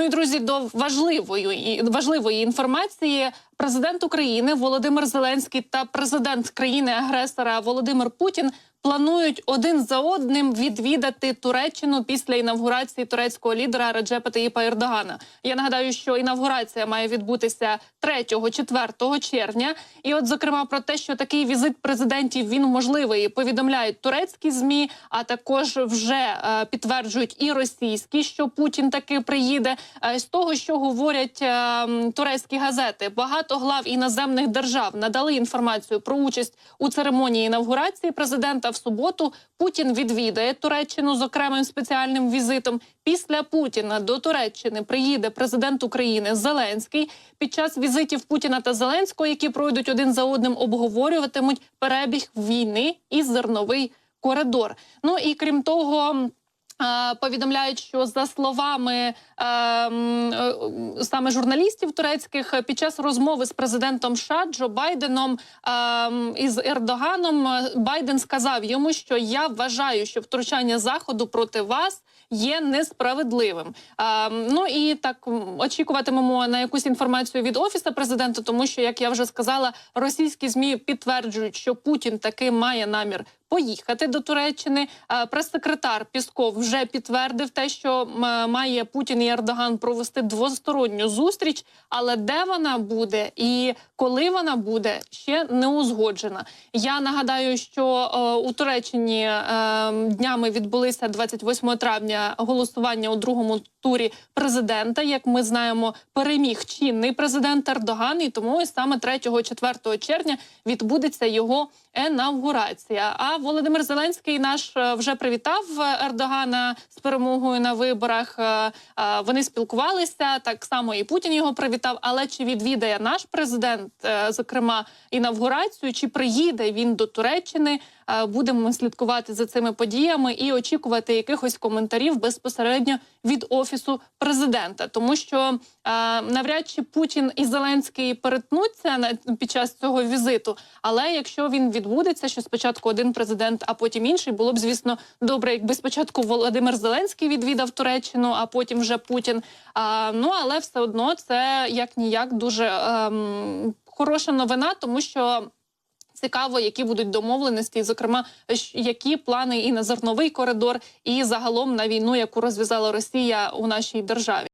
Ну і друзі, до важливої і важливої інформації. Президент України Володимир Зеленський та президент країни-агресора Володимир Путін планують один за одним відвідати Туреччину після інавгурації турецького лідера Реджепа Таїпа Ердогана. Я нагадаю, що інавгурація має відбутися 3-4 червня. І, от, зокрема, про те, що такий візит президентів він можливий, повідомляють турецькі змі, а також вже е, підтверджують і російські, що Путін таки приїде. Е, з того, що говорять е, турецькі газети, багато глав іноземних держав надали інформацію про участь у церемонії інавгурації президента. В суботу Путін відвідає Туреччину з окремим спеціальним візитом. Після Путіна до Туреччини приїде президент України Зеленський. Під час візитів Путіна та Зеленського, які пройдуть один за одним, обговорюватимуть перебіг війни і зерновий коридор. Ну і крім того. Е, Повідомляють, що за словами е, е, саме журналістів турецьких під час розмови з президентом США Джо Байденом е, із Ердоганом е, Байден сказав йому, що я вважаю, що втручання заходу проти вас є несправедливим. Е, ну і так очікуватимемо на якусь інформацію від офісу президента, тому що, як я вже сказала, російські змі підтверджують, що Путін таки має намір поїхати до Туреччини. Е, Прес-секретар Пісков вже підтвердив те, що має Путін і Ердоган провести двосторонню зустріч, але де вона буде і коли вона буде, ще не узгоджена. Я нагадаю, що е, у Туреччині е, днями відбулися 28 травня голосування у другому турі президента. Як ми знаємо, переміг чинний президент Ердоган, і тому ось саме 3-4 червня відбудеться його інавгурація. А Володимир Зеленський наш е, вже привітав Ердогана з перемогою на виборах. Е, е, Вони спілкувалися так само. І Путін його привітав. Але чи відвідає наш президент, зокрема, інавгурацію, чи приїде він до Туреччини? Будемо слідкувати за цими подіями і очікувати якихось коментарів безпосередньо від офісу президента, тому що е, навряд чи Путін і Зеленський перетнуться на під час цього візиту. Але якщо він відбудеться, що спочатку один президент, а потім інший, було б звісно добре, якби спочатку Володимир Зеленський відвідав Туреччину, а потім вже Путін. Ну але все одно це як ніяк дуже ем, хороша новина, тому що. Цікаво, які будуть домовленості, зокрема, які плани і на зерновий коридор, і загалом на війну, яку розв'язала Росія у нашій державі.